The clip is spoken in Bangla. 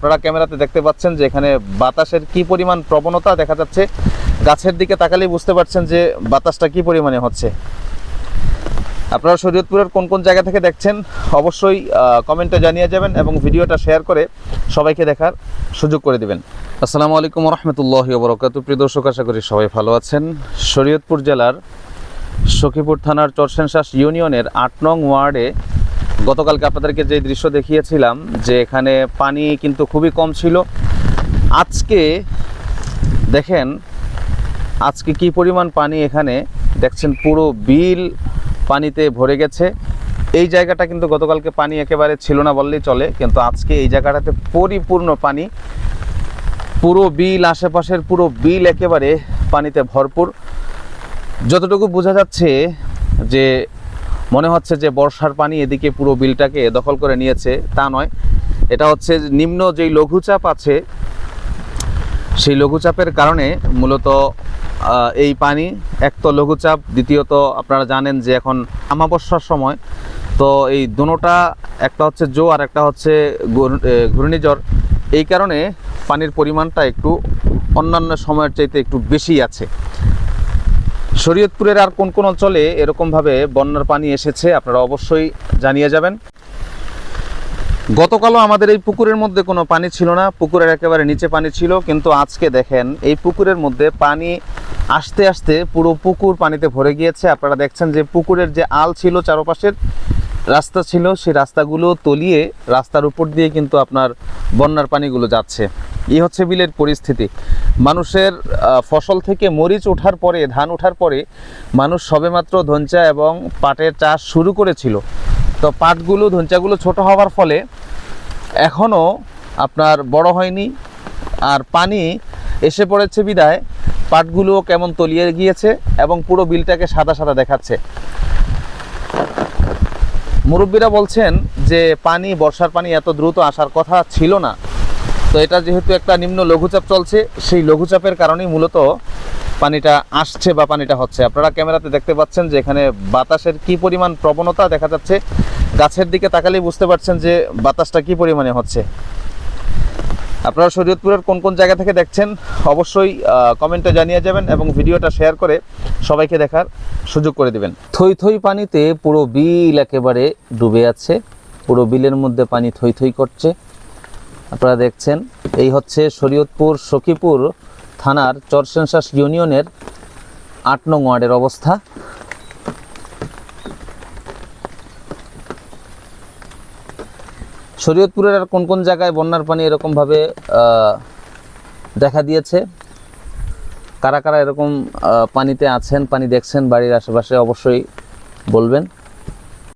আপনারা ক্যামেরাতে দেখতে পাচ্ছেন যে এখানে বাতাসের কি পরিমাণ প্রবণতা দেখা যাচ্ছে। গাছের দিকে তাকালেই বুঝতে পারছেন যে বাতাসটা কি পরিমাণে হচ্ছে। আপনারা শরীয়তপুরের কোন কোন জায়গা থেকে দেখছেন, অবশ্যই কমেন্টে জানিয়ে যাবেন এবং ভিডিওটা শেয়ার করে সবাইকে দেখার সুযোগ করে দিবেন। আসসালামু আলাইকুম রহমতুল্লাহ বরকাত প্রিয় দর্শক, আশা করি সবাই ভালো আছেন। শরীয়তপুর জেলার সখীপুর থানার চরসেনশ্বাস ইউনিয়নের আট নং ওয়ার্ডে গতকালকে আপনাদেরকে যে দৃশ্য দেখিয়েছিলাম, যে এখানে পানি কিন্তু খুবই কম ছিল। আজকে দেখেন, আজকে কি পরিমাণ পানি এখানে? দেখছেন, পুরো বিল পানিতে ভরে গেছে। এই জায়গাটা কিন্তু গতকালকে পানি একেবারে ছিল না বললেই চলে, কিন্তু আজকে এই জায়গাটাতে পরিপূর্ণ পানি। পুরো বিল, আশেপাশের পুরো বিল একেবারে পানিতে ভরপুর। যতটুকু বোঝা যাচ্ছে যে মনে হচ্ছে যে বর্ষার পানি এদিকে পুরো বিলটাকে দখল করে নিয়েছে, তা নয়। এটা হচ্ছে নিম্ন যেই লঘুচাপ আছে, সেই লঘুচাপের কারণে মূলত এই পানি এক তো লঘুচাপ, দ্বিতীয়ত আপনারা জানেন যে এখন আমাবস্যার সময়, তো এই দুটোটা একটা হচ্ছে জো আর একটা হচ্ছে ঘূর্ণিঝড়। এই কারণে পানির পরিমাণটা একটু অন্যান্য সময়ের চাইতে একটু বেশি আছে। শরীয়তপুরের আর কোন কোন অঞ্চলে এরকমভাবে বন্যার পানি এসেছে আপনারা অবশ্যই জানিয়ে যাবেন। গতকালও আমাদের এই পুকুরের মধ্যে কোনো পানি ছিল না, পুকুরের একেবারে নিচে পানি ছিল, কিন্তু আজকে দেখেন এই পুকুরের মধ্যে পানি আস্তে আস্তে পুরো পুকুর পানিতে ভরে গিয়েছে। আপনারা দেখছেন যে পুকুরের যে আল ছিল চারপাশের রাস্তা ছিল, সেই রাস্তাগুলো তলিয়ে রাস্তার উপর দিয়ে কিন্তু আপনার বন্যার পানিগুলো যাচ্ছে। এই হচ্ছে বিলের পরিস্থিতি। মানুষের ফসল থেকে মরিচ ওঠার পরে, ধান ওঠার পরে মানুষ সবেমাত্র ধঞ্চা এবং পাটের চাষ শুরু করেছিল। তো পাটগুলো, ধঞ্চাগুলো ছোট হওয়ার ফলে এখনও আপনার বড় হয়নি আর পানি এসে পড়েছে বিদায়। পাটগুলো কেমন তলিয়ে গিয়েছে এবং পুরো বিলটাকে সাদা সাদা দেখাচ্ছে। মুরব্বীরা বলছেন যে পানি, বর্ষার পানি এত দ্রুত আসার কথা ছিল না। তো এটা যেহেতু একটা নিম্ন লঘুচাপ চলছে, সেই লঘুচাপের কারণেই মূলত পানিটা আসছে বা পানিটা হচ্ছে। আপনারা ক্যামেরাতে দেখতে পাচ্ছেন যে এখানে বাতাসের কি পরিমাণ প্রবণতা দেখা যাচ্ছে। গাছের দিকে তাকালেই বুঝতে পারছেন যে বাতাসটা কি পরিমাণে হচ্ছে। আপনারা শরীয়তপুরের কোন কোন জায়গা থেকে দেখছেন, অবশ্যই কমেন্টে জানিয়ে যাবেন এবং ভিডিওটা শেয়ার করে সবাইকে দেখার সুযোগ করে দিবেন। থই থই পানিতে পুরো বিল একেবারে ডুবে আছে। পুরো বিলের মধ্যে পানি থই থই করছে। আপনারা দেখছেন, এই হচ্ছে শরীয়তপুর সখীপুর থানার চরসেনশ্বাস ইউনিয়নের আট নং ওয়ার্ডের অবস্থা। শরীয়তপুরের আর কোন কোন জায়গায় বন্যার পানি এরকমভাবে দেখা দিয়েছে? কারা কারা এরকম পানিতে আছেন, পানি দেখছেন, বাড়ির আশেপাশে অবশ্যই বলবেন।